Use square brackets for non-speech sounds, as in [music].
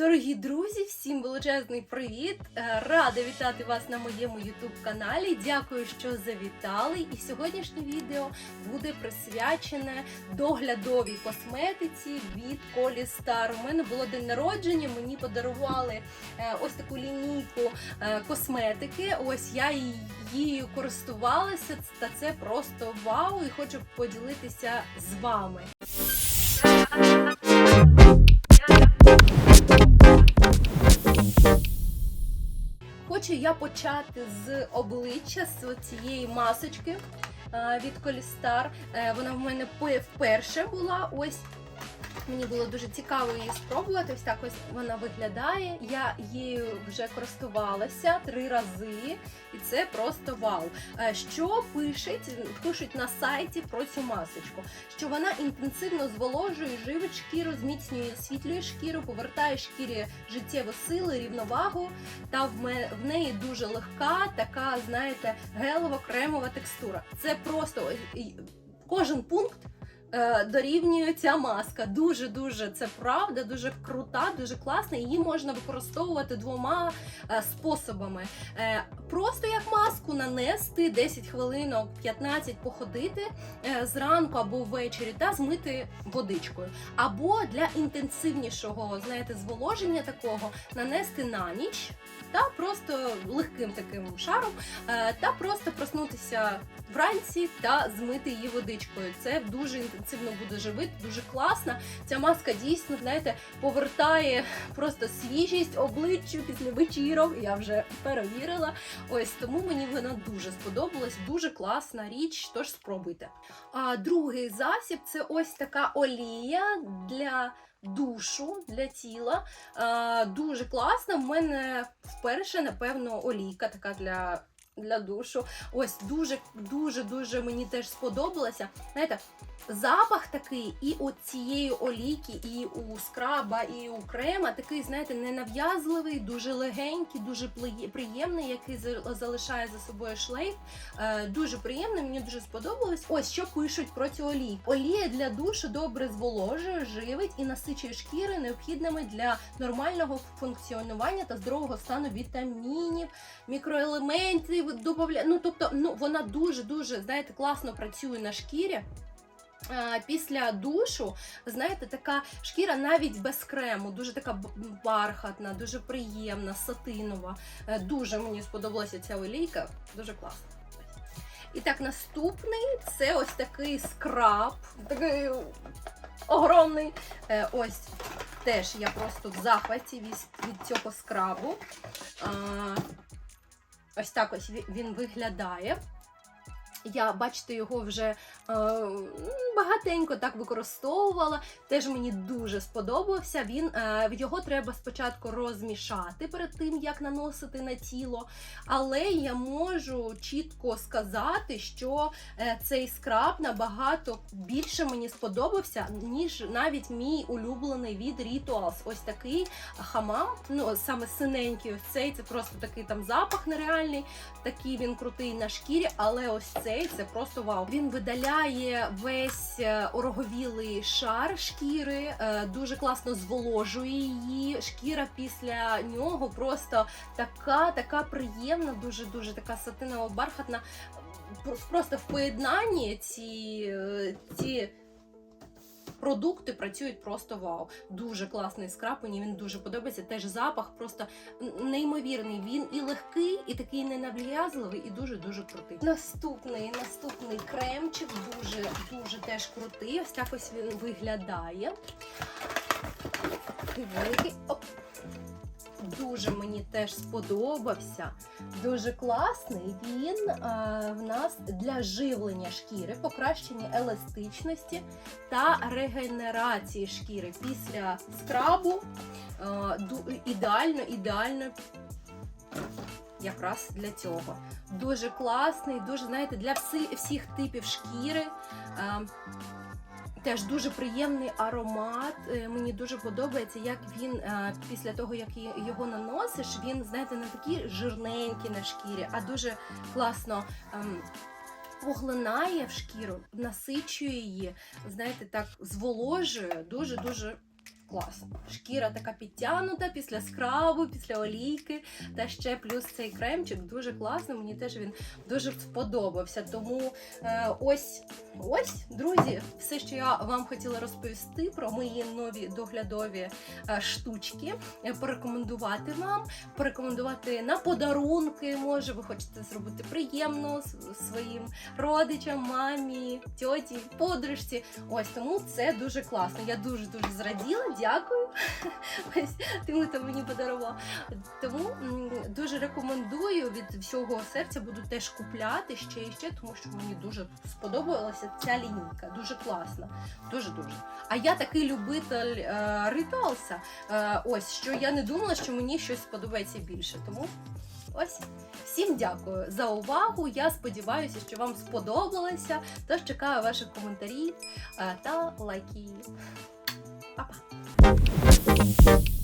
Дорогі друзі, всім величезний привіт! Е, Рада вітати вас на моєму YouTube каналі. Дякую, що завітали. І сьогоднішнє відео буде присвячене доглядовій косметиці від Колі Стар. У мене було день народження, мені подарували е, ось таку лінійку е, косметики. Ось я її користувалася, та це просто вау! І хочу поділитися з вами. Хочу я почати з обличчя з цієї масочки е, від Колістар. Вона в мене вперше була. Ось мені було дуже цікаво її спробувати. Ось так ось вона виглядає. Я її вже користувалася три рази, і це просто вау. Е, Що пишуть, пишуть на сайті про цю масочку? Що вона інтенсивно зволожує, живить шкіру, зміцнює, освітлює шкіру, повертає шкірі життєву силу, рівновагу та в, неї дуже легка, така, знаєте, гелево-кремова текстура. Це просто кожен пункт. Е, Дорівнює ця маска. Дуже дуже це правда, дуже крута, дуже класна. Її можна використовувати двома е, способами. Е, Просто як маску нанести 10 хвилинок, 15 походити зранку або ввечері та змити водичкою. Або для інтенсивнішого, знаєте, зволоження такого нанести на ніч та просто легким таким шаром, та просто проснутися вранці та змити її водичкою. Це дуже інтенсивно буде живити, дуже класно. Ця маска дійсно, знаєте, повертає просто свіжість обличчю після вечірок. Я вже перевірила. Ось тому мені вона дуже сподобалась, дуже класна річ. Тож спробуйте. А другий засіб це ось така олія для. Душу для тіла дуже класна. В мене вперше, напевно, олійка така для, для душу. Ось дуже, дуже, дуже мені теж сподобалося. Знаєте, запах такий і у цієї олійки, і у скраба, і у крема такий, знаєте, ненав'язливий, дуже легенький, дуже приємний, який залишає за собою шлейф. Е, дуже приємний, мені дуже сподобалось. Ось що пишуть про цю олійку. Олія для душу добре зволожує, живить і насичує шкіри необхідними для нормального функціонування та здорового стану вітамінів, мікроелементів, добавля... ну тобто, ну вона дуже дуже знаєте класно працює на шкірі. Після душу, знаєте, така шкіра навіть без крему, дуже така бархатна, дуже приємна, сатинова. Е, Дуже мені сподобалася ця олійка, дуже класна. І так, наступний це ось такий скраб, такий огромний. Е, Ось теж я просто в захваті від цього скрабу. Ось так ось він виглядає. Я, бачите, його вже е, багатенько так використовувала. Теж мені дуже сподобався. Він е, його треба спочатку розмішати перед тим, як наносити на тіло. Але я можу чітко сказати, що е, цей скраб набагато більше мені сподобався, ніж навіть мій улюблений від Rituals. Ось такий хамам, ну саме синенький, ось цей це просто такий там запах нереальний. Такий він крутий на шкірі, але ось цей це просто вау. Він видаляє весь е, ороговілий шар шкіри, е, дуже класно зволожує її. Шкіра після нього просто така, така приємна, дуже дуже така сатинова бархатна. Просто в поєднанні ці, е, ці продукти працюють просто вау. Дуже класний скраб, мені він дуже подобається. Теж запах просто неймовірний. Він і легкий, і такий ненав'язливий, і дуже дуже крутий. Наступний наступний кремчик, дуже дуже теж крутий. Ось так ось він виглядає. Оп. Дуже мені теж сподобався. Дуже класний. Він е, в нас для живлення шкіри, покращення еластичності та регенерації шкіри після скрабу. Е, ду- ідеально, ідеально якраз для цього. Дуже класний, дуже, знаєте, для всі, всіх типів шкіри. Теж дуже приємний аромат. Е, Мені дуже подобається, як він е, після того, як його наносиш, він, знаєте, не такий жирненький на шкірі, а дуже класно. ем, Поглинає в шкіру, насичує її, знаєте, так зволожує дуже дуже Класно. Шкіра така підтягнута після скрабу, після олійки. Та ще плюс цей кремчик дуже класний. Мені теж він дуже сподобався. Тому е, ось, ось, друзі, все, що я вам хотіла розповісти про мої нові доглядові е, штучки, е, порекомендувати вам, порекомендувати на подарунки. Може, ви хочете зробити приємно своїм родичам, мамі, тьоті, подружці. Ось тому це дуже класно. Я дуже дуже зраділа. Дякую. [laughs] Ось тим, хто мені подарував. Тому дуже рекомендую від всього серця буду теж купляти ще і ще, тому що мені дуже сподобалася ця лінійка. Дуже класна. Дуже дуже. А я такий любитель е, ритуалса. Е, ось що я не думала, що мені щось сподобається більше. Тому ось. Всім дякую за увагу. Я сподіваюся, що вам сподобалося. Тож чекаю ваших коментарів е, та лайків. Па-па! Thank you.